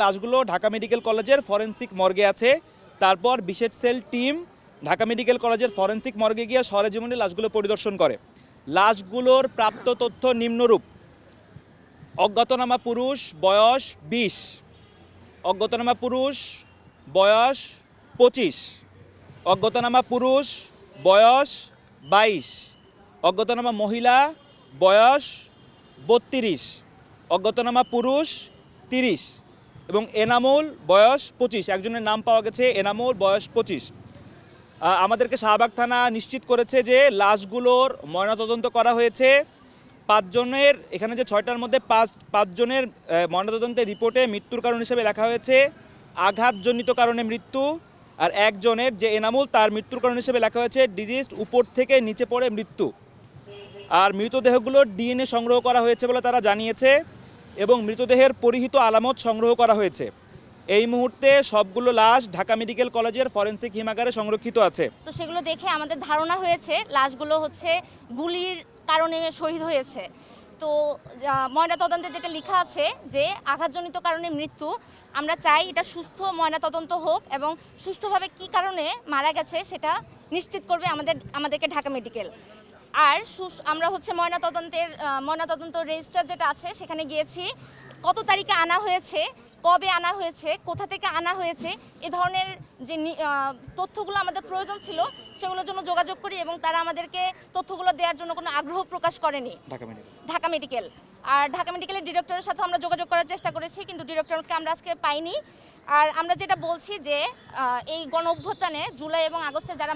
লাশগুলো Dhaka medical কলেজের forensic মর্গে আছে। তারপর বিশেষ সেল টিম ঢাকা মেডিকেল কলেজের ফরেন্সিক মর্গে গিয়ে সরেজমিনে লাশগুলো পরিদর্শন করে। লাশগুলোর প্রাপ্ত তথ্য নিম্নরূপ। অজ্ঞাতনামা পুরুষ, বয়স বিশ। অজ্ঞাতনামা পুরুষ, বয়স পঁচিশ। অজ্ঞাতনামা পুরুষ, বয়স বাইশ। অজ্ঞাতনামা মহিলা, বয়স বত্রিশ। অজ্ঞাতনামা পুরুষ তিরিশ। এবং এনামুল বয়স পঁচিশ। একজনের নাম পাওয়া গেছে এনামুল বয়স পঁচিশ। আমাদেরকে শাহবাগ থানা নিশ্চিত করেছে যে লাশগুলোর ময়নাতদন্ত করা হয়েছে। পাঁচজনের, এখানে যে ছয়টার মধ্যে পাঁচ, পাঁচজনের ময়নাতদন্তের রিপোর্টে মৃত্যুর কারণ হিসেবে লেখা হয়েছে আঘাতজনিত কারণে মৃত্যু। আর একজনের, যে এনামুল, তার মৃত্যুর কারণ হিসেবে লেখা হয়েছে ডিজিজ উপর থেকে নিচে পড়ে মৃত্যু। আর মৃতদেহগুলোর ডিএনএ সংগ্রহ করা হয়েছে বলে তারা জানিয়েছে। এবং মৃতদেহের পরিহিত আলামত সংগ্রহ করা হয়েছে। এই মুহূর্তে সবগুলো লাশ ঢাকা মেডিকেল কলেজের ফরেন্সিক হিমাগারে সংরক্ষিত আছে। তো সেগুলো দেখে আমাদের ধারণা হয়েছে, লাশগুলো হচ্ছে গুলির কারণে শহীদ হয়েছে। তো ময়নাতদন্তে যেটা লেখা আছে যে আঘাতজনিত কারণে মৃত্যু, আমরা চাই এটা সুস্থ ময়নাতদন্ত হোক এবং সুষ্ঠুভাবে কি কারণে মারা গেছে সেটা নিশ্চিত করবে আমাদের, আমাদেরকে ঢাকা মেডিকেল। আর আমরা হচ্ছে ময়নাতদন্তের ময়নাতদন্ত রেজিস্টার যেটা আছে সেখানে গিয়েছি। কত তারিখে আনা হয়েছে কবে আনা হয়েছে কোথা থেকে আনা হয়েছে এ ধরনের যে তথ্যগুলো আমাদের প্রয়োজন ছিল সেগুলোর জন্য যোগাযোগ করি এবং তারা আমাদেরকে তথ্যগুলো দেওয়ার জন্য কোনো আগ্রহ প্রকাশ করেনি। ঢাকা মেডিকেল। আর ঢাকা মেডিকেলের ডিরেক্টরের সাথে আমরা যোগাযোগ করার চেষ্টা করেছি কিন্তু ডিরেক্টরকে আমরা আজকে পাইনি। আর আমরা যেটা বলছি যে এই গণ অভ্যুত্থানে জুলাই এবং আগস্টে যারা